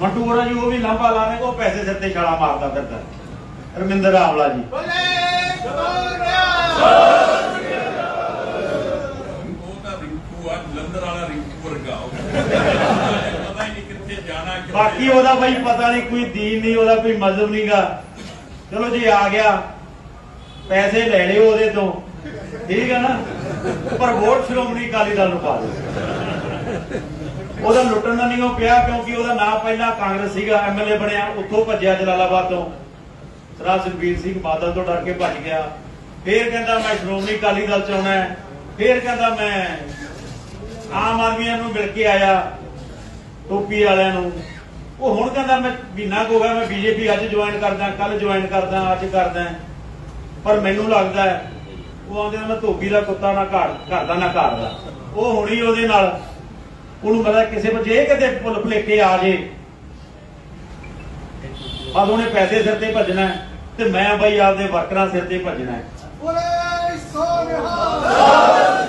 ਮੰਟੂ ਹੋਰਾਂ ਜੀ ਉਹ ਵੀ ਲੰਬਾ ਲਾਣੇ ਕੋ ਪੈਸੇ ਸਿਰ ਤੇ ਛਾਲਾ ਮਾਰਦਾ ਫਿਰਦਾ। ਰਮਿੰਦਰ ਆਵਲਾ ਜੀ। ਉਹ ਤਾਂ ਰਿੰਕੂ ਆ ਜਲੰਧਰ ਵਾਲਾ ਰਿੰਕੂ ਵਰਗਾ ਉਹ। ਪਤਾ ਹੀ ਨਹੀਂ ਕਿੱਥੇ ਜਾਣਾ ਕਿੱਥੇ ਬਾਕੀ ਉਹਦਾ ਬਈ ਪਤਾ ਨਹੀਂ ਕੋਈ ਦੀਨ ਨਹੀਂ ਉਹਦਾ ਕੋਈ ਮਜ਼ਹਬ ਨਹੀਂਗਾ। ਚਲੋ ਜੇ ਆ ਗਿਆ। ਪੈਸੇ ਲੈ ਲਿਓ ਉਹਦੇ ਤੋਂ। ਠੀਕ ਹੈ ਨਾ? ਪਰ ਵੋਟ ਸ਼੍ਰੋਮਣੀ ਅਕਾਲੀ ਦਲ ਨੂੰ ਪਾ ਦਿਓ। ਉਹਦਾ ਲੁੱਟਣ ਦਾ ਨਹੀਂ ਉਹ ਪਿਆ ਕਿਉਂਕਿ ਉਹਦਾ ਨਾਂ ਪਹਿਲਾਂ ਕਾਂਗਰਸ ਸੀਗਾ ਐਮਐਲਏ ਬਣਿਆ ਉੱਥੋਂ ਭੱਜਿਆ ਜਲਾਲਾਬਾਦ ਤੋਂ। ਸਰਾ ਸੁਖਬੀਰ ਸਿੰਘ ਬਾਦਲ ਤੋਂ ਡਰ ਕੇ ਭੱਜ ਗਿਆ। ਫੇਰ ਕਹਿੰਦਾ ਮੈਂ ਸ਼੍ਰੋਮਣੀ ਅਕਾਲੀ ਦਲ ਚ ਆਉਣਾ ਹੈ। ਫੇਰ ਕਹਿੰਦਾ ਮੈਂ ਆਮ ਆਦਮੀਆਂ ਨੂੰ ਮਿਲ ਕੇ ਆਇਆ ਟੋਪੀ ਵਾਲਿਆਂ ਨੂੰ। ਉਹ ਹੁਣ ਕਹਿੰਦਾ ਮੈਂ ਮਹੀਨਾ ਕੁ ਹੋ ਗਿਆ ਮੈਂ ਬੀਜੇਪੀ ਅੱਜ ਜੁਆਇਨ ਕਰਦਾ ਕੱਲ ਜੁਆਇਨ ਕਰਦਾ ਅੱਜ ਕਰਦਾ ਪਰ ਮੈਨੂੰ ਲੱਗਦਾ ਹੈ, ਉਹ ਆਉਂਦੇ ਮੈਂ ਧੋਬੀ ਦਾ ਕੁੱਤਾ ਨਾ ਘਰ ਘਰ ਦਾ ਨਾ ਘਾੜ ਦਾ। ਉਹ ਹੁਣੀ ਉਹਦੇ ਨਾਲ ਉਹਨੂੰ ਪਤਾ ਕਿਸੇ ਪਰ ਜੇ ਕਿਤੇ ਭੁੱਲ ਭੁਲੇਖੇ ਆ ਜੇ। ਬਸ ਉਹਨੇ ਪੈਸੇ ਸਿਰ ਤੇ ਭੱਜਣਾ ਤੇ ਮੈਂ ਬਈ ਆਪਦੇ ਵਰਕਰਾਂ ਸਿਰ ਤੇ ਭੱਜਣਾ ਹੈ। ਬੋਲੇ